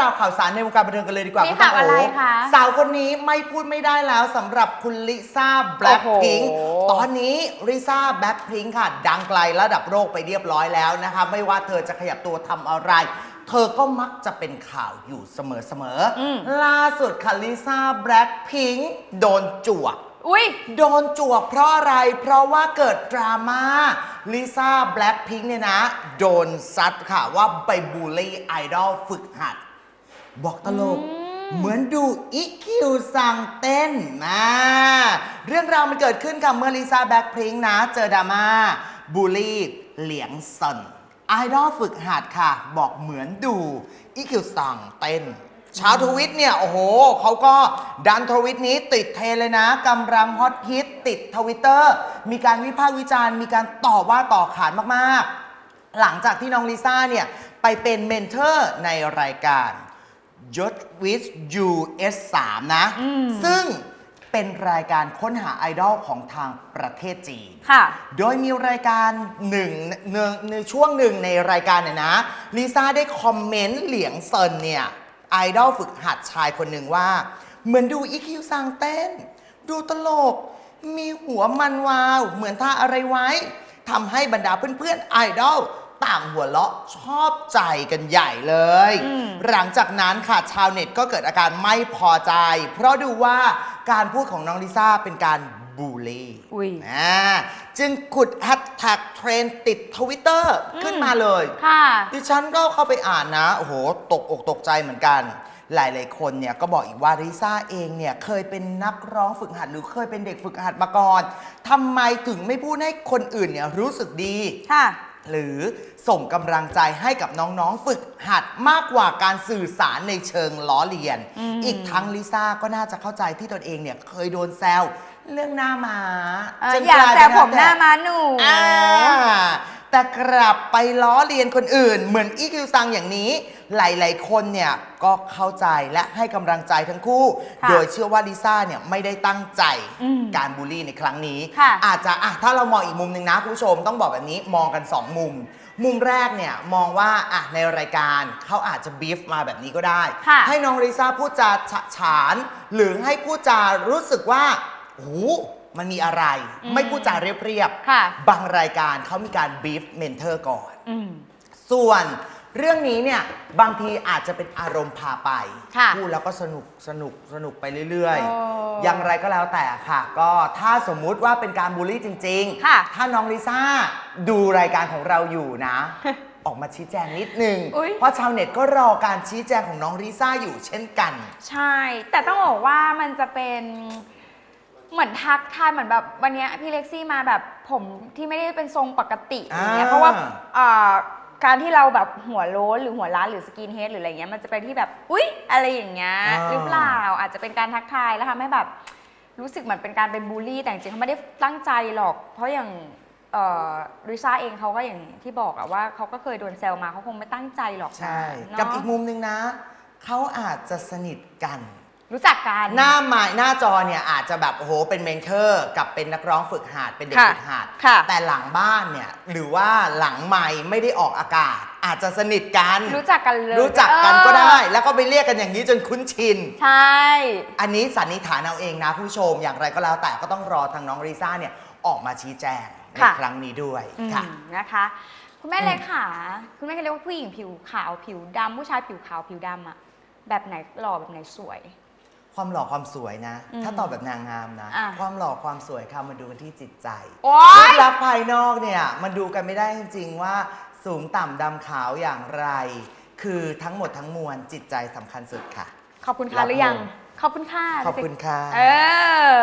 ราวข่าวสารในวงการบันเทิงกันเลยดีกว่ามีคุณต้นข่าวอะไรโคะสาวคนนี้ไม่พูดไม่ได้แล้วสำหรับคุณลิซ่าแบล็คพิงโอ้โหตอนนี้ลิซ่าแบล็คพิงค่ะ ดังไกลระดับโลกไปเรียบร้อยแล้วนะคะ ไม่ว่าเธอจะขยับตัวทำอะไร เธอก็มักจะเป็นข่าวอยู่เสมอๆล่าสุดค่ะลิซ่าแบล็คพิงโดนจวกอุ้ยโดนจวกเพราะอะไร เพราะว่าเกิดดราม่า ลิซ่าแบล็คพิงเนี่ยนะ โดนซัดค่ะว่าไปบูลลี่ไอดอลฝึกหัด บอกตลก เหมือนดูอีคิวสั่งเต้นนะเรื่องราวมันเกิดขึ้นค่ะเมื่อลิซ่าแบล็คพิงนะ เจอดราม่าบูลลี่เหลียงซอนไอดอลฝึกหัดค่ะ บอกเหมือนดูอีคิวสั่งเต้น ชาวทวิตเนี่ย โอ้โหเขาก็ดันทวิตนี้ติดเทรนด์เลยนะกำลังฮอตฮิตติดทวิตเตอร์มีการวิพากษ์วิจารณ์ มีการต่อว่าต่อขานมากๆ หลังจากที่น้องลิซ่าเนี่ย ไปเป็นเมนเทอร์ในรายการยศวิส US 3 นะ ซึ่งเป็นรายการค้นหาไอดอลของทางประเทศจีน ค่ะ โดยมีรายการหนึ่งหนึ่งในช่วงหนึ่งในรายการเนี่ยนะลิซ่าได้คอมเมนต์เหลียงเซินเนี่ย ไอดอลฝึกหัดชายคนหนึ่งว่า เหมือนดูอีคิวซังเต้น ดูตลก มีหัวมันวาว เหมือนท่าอะไรไว้ทำให้บรรดาเพื่อนๆไอดอลต่างหัวเราะชอบใจกันใหญ่เลย หลังจากนั้นค่ะชาวเน็ตก็เกิดอาการไม่พอใจ เพราะดูว่าการพูดของน้องลิซ่าเป็นการ บูลลี่อุ๊ยอ่าจึงขุดแฮชแท็กเทรนด์ติดทวิตเตอร์ขึ้นมาเลยค่ะดิฉันก็เข้าไปอ่านนะโอ้โหตกอกตกใจเหมือนกัน หลายๆคนเนี่ยก็บอกอีกว่าลิซ่าเองเนี่ยเคยเป็นนักร้องฝึกหัดหรือเคยเป็นเด็กฝึกหัดมาก่อนทำไมถึงไม่พูดให้คนอื่นเนี่ยรู้สึกดีค่ะหรือส่งกำลังใจให้กับน้องๆ ฝึกหัดมากกว่าการสื่อสารในเชิงล้อเลียนอีกทั้งลิซ่าก็น่าจะเข้าใจที่ตนเองเนี่ยเคยโดนแซว เรื่องหน้ามาเอ่อจนอยากลแต่เป็นผมหน้าแต่ม้าหนู อ่าแต่กลับไปล้อเลียนคนอื่น เหมือนอีคิวซังอย่างนี้ หลายๆ คนเนี่ยก็เข้าใจและให้กำลังใจทั้งคู่ ค่ะโดยเชื่อว่าลิซ่าเนี่ยไม่ได้ตั้งใจอืมการบูลลี่ในครั้งนี้ ค่ะ อาจจะอะถ้าเรามองอีกมุมหนึ่งนะคุณผู้ชมต้องบอกแบบนี้มองกัน 2 มุม มุมแรกเนี่ยมองว่าอะในรายการเขาอาจจะบีฟมาแบบนี้ก็ได้ ค่ะ ให้น้องลิซ่าพูดจาฉะฉาน หรือให้พูดจารู้สึกว่า โอ้โหมันมีอะไร อืมไม่พูดจาเรียบค่ะ บางรายการเขามีการบีฟเมนเทอร์ก่อน อืม ส่วนเรื่องนี้เนี่ย บางทีอาจจะเป็นอารมณ์พาไปค่ะพูดแล้วก็สนุกสนุกสนุกไปเรื่อยโอ้ๆ อย่างไรก็แล้วแต่ค่ะ ก็ถ้าสมมุติว่าเป็นการบูลลี่จริงค่ะ ถ้าน้องลิซ่าดูรายการของเราอยู่นะ ออกมาชี้แจงนิดนึง อุ๊ย เพราะชาวเน็ตก็รอการชี้แจงของน้องลิซ่าอยู่เช่นกัน ใช่ แต่ต้องบอกว่ามันจะเป็น เหมือนทักทายเหมือนแบบวันเนี้ยพี่เล็กซี่มาแบบผมที่ไม่ได้เป็นทรงปกติอย่างเงี้ยอ่าเพราะว่าอ่าการที่เราแบบหัวโล้นหรือหัวล้านหรือสกินเฮดหรืออะไรเงี้ยมันจะเป็นที่แบบอุ๊ยอะไรอย่างเงี้ยหรือเปล่าอาจจะเป็นการทักทายแล้วทำให้แบบรู้สึกเหมือนเป็นการเป็นบูลลี่แต่จริงๆเขาไม่ได้ตั้งใจหรอก เพราะอย่างเอ่อริซ่าเองเขาก็อย่างที่บอกอะว่าเขาก็เคยโดนแซวมาเขาคงไม่ตั้งใจหรอกนะใช่ เนอะกับอีกมุมหนึงนะ เขาอาจจะสนิทกัน รู้จักกัน หน้าไม้หน้าจอเนี่ยอาจจะแบบโอ้โหเป็นเมนเทอร์กับเป็นนักร้องฝึกหัดเป็นเด็กค่ะฝึกหัดค่ะ แต่หลังบ้านเนี่ยหรือว่าหลังไม้ไม่ได้ออกอากาศ อาจจะสนิทกัน รู้จักกันเลยรู้จักกันก็เออได้แล้วก็ไปเรียกกันอย่างนี้จนคุ้นชิน ใช่ อันนี้สันนิษฐานเอาเองนะผู้ชมอย่างไรก็แล้วแต่ก็ต้องรอทางน้องลิซ่าเนี่ยออกมาชี้แจงในค่ะ ครั้งนี้ด้วยอืมค่ะ นะคะ คุณแม่เล็กค่ะ คุณแม่ก็เรียกว่าผู้หญิงผิวขาวผิวดำผู้ชายผิวขาวผิวดำอะแบบไหนหล่อแบบไหนสวย ความหล่อความสวยนะอืมถ้าตอบแบบนางงามนะ อะ ความหล่อความสวยค่ะมาดูกันที่จิตใจ โอ๊รูย ปลักษณ์ภายนอกเนี่ยมันดูกันไม่ได้จริงๆว่าสูงต่ำดำขาวอย่างไร คือทั้งหมดทั้งมวลจิตใจสำคัญสุดค่ะ ขอบคุณรัค่ะบหรือยังผมขอบคุณค่ะ ขอบคุณค่ะ เออ